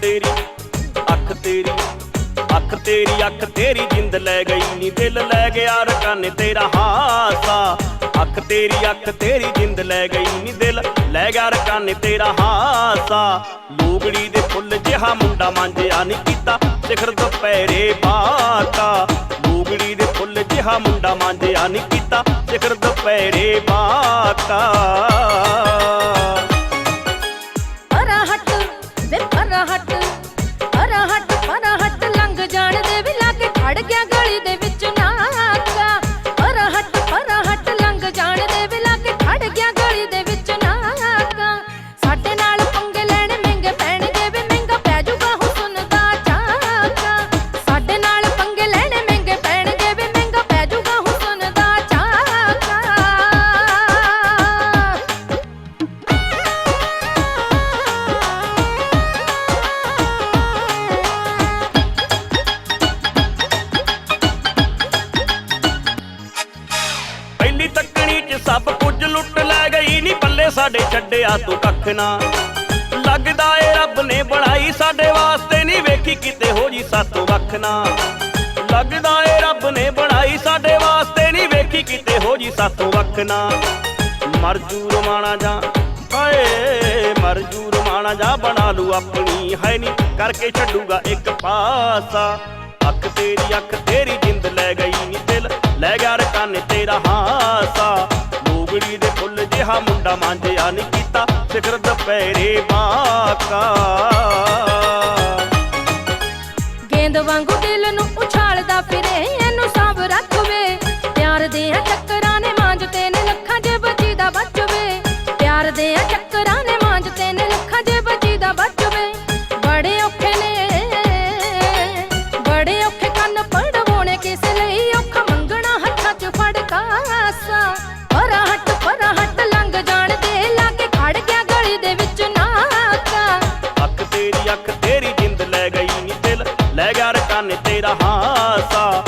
ਤੇਰੀ, ਅੱਖ ਤੇਰੀ ਅੱਖ ਤੇਰੀ ਅੱਖ ਤੇਰੀ ਜਿੰਦ ਲੈ ਗਈ ਨੀ ਦਿਲ ਲੈ ਗਿਆ ਰਕਾਨੇ ਤੇਰਾ ਹਾਸਾ। ਅੱਖ ਤੇਰੀ ਅੱਖ ਤੇਰੀ ਜਿੰਦ ਲੈ ਗਈ ਨੀ ਦਿਲ ਲੈ ਗਿਆ ਰਕਾਨੇ ਤੇਰਾ ਹਾਸਾ। ਲੂਗੜੀ ਦੇ ਫੁੱਲ ਜਿਹਾ ਮੁੰਡਾ ਮੰਜਿਆ ਨੀ ਕੀਤਾ, ਸਿਖਰ ਦੁਪਹਿਰੇ ਬਾਤਾ। ਲੂਗੜੀ ਦੇ ਫੁੱਲ ਜਿਹਾ ਮੁੰਡਾ ਮੰਜਿਆ ਨੀ ਕੀਤਾ, ਸਿਖਰ ਦੁਪਹਿਰੇ ਬਾਤਾ। ਵੇ ਪਰਾ ਹਟ ਲੰਘ ਜਾਣ ਦੇ ਵੀ ਲਾਗੇ ਖੜ ਗਿਆ ਗਲੀ ਦੇ ਸਭ ਕੁਝ ਲੁੱਟ ਲੈ ਗਈ ਨਹੀਂ ਪੱਲੇ ਸਾਡੇ ਛੱਡਿਆ ਤੂੰ ਕੱਖ ਨਾ। ਲੱਗਦਾ ਏ ਰੱਬ ਨੇ ਬਣਾਈ ਸਾਡੇ ਵਾਸਤੇ ਨਹੀਂ ਵੇਖੀ ਕਿਤੇ ਹੋ ਜੀ ਸਾਤੋਂ ਵੱਖ ਨਾ। ਲੱਗਦਾ ਏ ਰੱਬ ਨੇ ਬਣਾਈ ਸਾਡੇ ਵਾਸਤੇ ਨਹੀਂ ਵੇਖੀ ਕਿਤੇ ਹੋ ਜੀ ਸਾਤੋਂ ਵੱਖ ਨਾ। ਮਰ ਜੂ ਰਮਾਣਾ ਜਾ, ਹਾਏ, ਮਰ ਜੂ ਰਮਾਣਾ ਜਾ ਬਣਾ ਲੂ ਆਪਣੀ ਹੈ ਨਹੀਂ ਕਰਕੇ ਛੱਡੂਗਾ ਇੱਕ ਪਾਸਾ। ਅੱਖ ਤੇਰੀ ਅੱਖ ਤੇਰੀ ਜਿੰਦ ਲੈ ਗਈ ਨੀ ਦਿਲ, ਲੈ ਗਿਆ ਰਕਾਨੇ ਤੇਰਾ ਹਾਸਾ। ਸਾਡਾ ਮਾਂਝਿਆ ਨਹੀਂ ਕੀਤਾ ਸਿਖਰ ਦੁਪਹਿਰੇ ਬਾਕਾ। ਗੇਂਦ ਵਾਂਗੂ ਦਿਲ ਨੂੰ ਤੇਰੀ ਜਿੰਦ ਲੈ ਗਈ ਨੀ ਦਿਲ ਲੈ ਗਿਆ ਰਕਾਨੇ ਤੇਰਾ ਹਾਸਾ।